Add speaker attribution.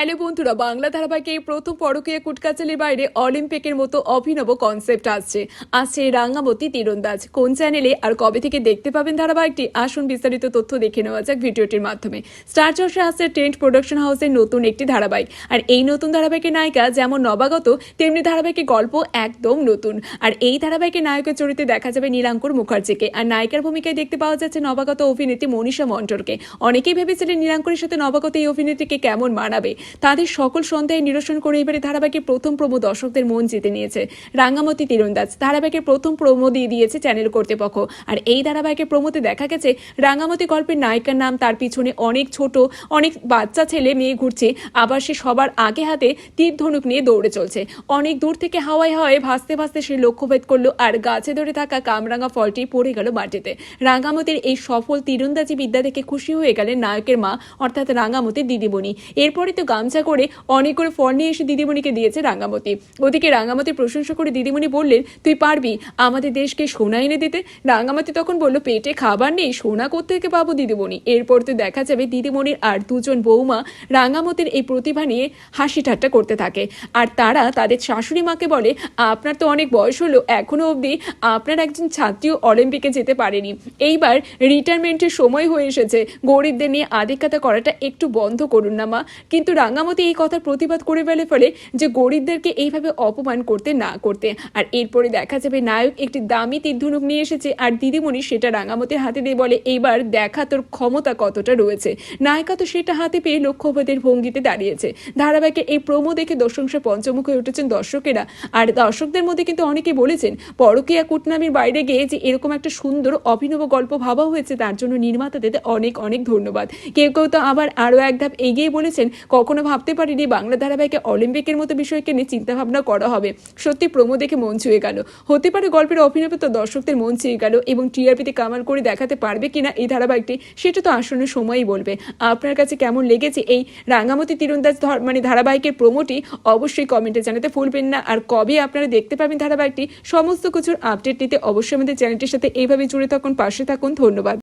Speaker 1: Hello বন্ধুরা, বাংলা ধারাবাহিকে এই প্রথম পরকীয়া কুটকাচালির বাইরে অলিম্পিকের মতো অভিনব কনসেপ্ট আসছে। আসছে রাঙ্গামতি, তীরন্দাজ। কোন চ্যানেলে আর কবে থেকে দেখতে পাবেন ধারাবাহিকটি? আসুন বিস্তারিত তথ্য দেখে নেওয়া যাক ভিডিওটির মাধ্যমে। স্টার জলসে আসছে টেন্ট প্রোডাকশন হাউসের নতুন একটি ধারাবাহিক। আর এই নতুন ধারাবাহিকের নায়িকা যেমন নবাগত, তেমনি ধারাবাহিকের গল্প একদম নতুন। আর এই ধারাবাহিকের নায়কের চরিত্রে দেখা যাবে নীলাঙ্কুর মুখার্জিকে। আর নায়িকার ভূমিকায় দেখতে পাওয়া যাচ্ছে নবাগত অভিনেত্রী মনীষা মন্টরকে অনেকেই ভেবেছিলেন নীলাঙ্কুরের সাথে নবাগত এই অভিনেত্রীকে কেমন মানাবে। তাদের সকল সন্দেহে নিরসন করে এবারে ধারাবাহিকের প্রথম প্রমো দর্শকদের মন জিতে নিয়েছে। রাঙ্গামতি, তীরন্দাজ। ধারাবাহিকের প্রথম প্রমো দিয়ে দিয়েছে চ্যানেল কর্তৃপক্ষ। আর এই ধারাবাহিকের প্রমোতে দেখা গেছে, রাঙ্গামতি গল্পের নায়িকার নাম তার পিছনে অনেক ছোট, অনেক বাচ্চা ছেলে মেয়ে ঘুরছে, আবার সে সবার আগে হাতে তীর ধনুক নিয়ে দৌড়ে চলছে। অনেক দূর থেকে হাওয়ায় হাওয়ায় ভাসতে ভাসতে সে লক্ষ্যভেদ করল আর গাছে ধরে থাকা কামরাঙা ফলটি পড়ে গেল মাটিতে। রাঙ্গামতির এই সফল তীরন্দাজি বিদ্যা দেখে খুশি হয়ে গেলেন নায়কের মা, অর্থাৎ রাঙ্গামতির দিদিমণি। এরপরে তো গামছা করে অনেক করে ফল নিয়ে এসে দিদিমণিকে দিয়েছে রাঙ্গামতি ওদিকে রাঙ্গামতির প্রশংসা করে দিদিমণি বললেন, তুই পারবি, আমাদের দেশকে সোনা এনে দিতে। রাঙ্গামতি তখন বলল, পেটে খাবার নেই, সোনা থেকে পাবো দিদিমণি? এরপর তো দেখা যাবে দিদিমণির আর দুজন বৌমা রাঙ্গামতির এই প্রতিভা নিয়ে হাসি ঠাট্টা করতে থাকে। আর তারা তাদের শাশুড়ি মাকে বলে, আপনার তো অনেক বয়স হলো এখনও অবধি আপনার একজন ছাত্রীও অলিম্পিকে যেতে পারেনি। এইবার রিটায়ারমেন্টের সময় হয়ে এসেছে। গরিবদের নিয়ে আধিক্যতা করাটা একটু বন্ধ করুন না মা। কিন্তু রাঙ্গামতি এই কথার প্রতিবাদ করে ফেলে ফলে যে গরিবদেরকে এইভাবে অপমান করতে না করতে। আর এরপরে দেখা যাবে নায়ক একটি দামি তীরধনুক নিয়ে এসেছে আর দিদিমণি সেটা রাঙ্গামতির হাতে দিয়ে বলে, এইবার দেখা তোর ক্ষমতা কতটা রয়েছে? নায়িকা তো সেটা হাতে পেয়ে লক্ষ্যভেদের ভঙ্গিতে দাঁড়িয়েছে। ধারাবাহিকে এই প্রমো দেখে দর্শংসা পঞ্চমুখ হয়ে উঠেছেন দর্শকেরা। আর দর্শকদের মধ্যে কিন্তু অনেকেই বলেছেন, পরকীয়া কুটনামির বাইরে গিয়ে যে এরকম একটা সুন্দর অভিনব গল্প ভাবা হয়েছে, তার জন্য নির্মাতাদের অনেক অনেক ধন্যবাদ। কেউ কেউ তো আবার আরও এক ধাপ এগিয়ে বলেছেন, কখনো ভাবতে পারিনি বাংলা ধারাবাহিকে অলিম্পিকের মতো বিষয়কে নিয়ে চিন্তাভাবনা করা হবে। সত্যি প্রমো দেখে মন ছুঁয়ে গেল। হতে পারে গল্পের অভিনব তো দর্শকদের মন ছুঁয়ে গেল এবং টিআরপিতে কামাল করে দেখাতে পারবে কিনা এই ধারাবাহিকটি, সেটা তো আসন্ন সময়ই বলবে। আপনার কাছে কেমন লেগেছে এই রাঙামতি তীরন্দাজ মানে ধারাবাহিকের প্রমোটি? অবশ্যই কমেন্টে জানাতে ভুলবেন না। আর কবে আপনারা দেখতে পাবেন ধারাবাহিকটি? সমস্ত কিছুর আপডেট নিতে অবশ্যই আমাদের চ্যানেলটির সাথে এইভাবে জুড়ে থাকুন, পাশে থাকুন। ধন্যবাদ।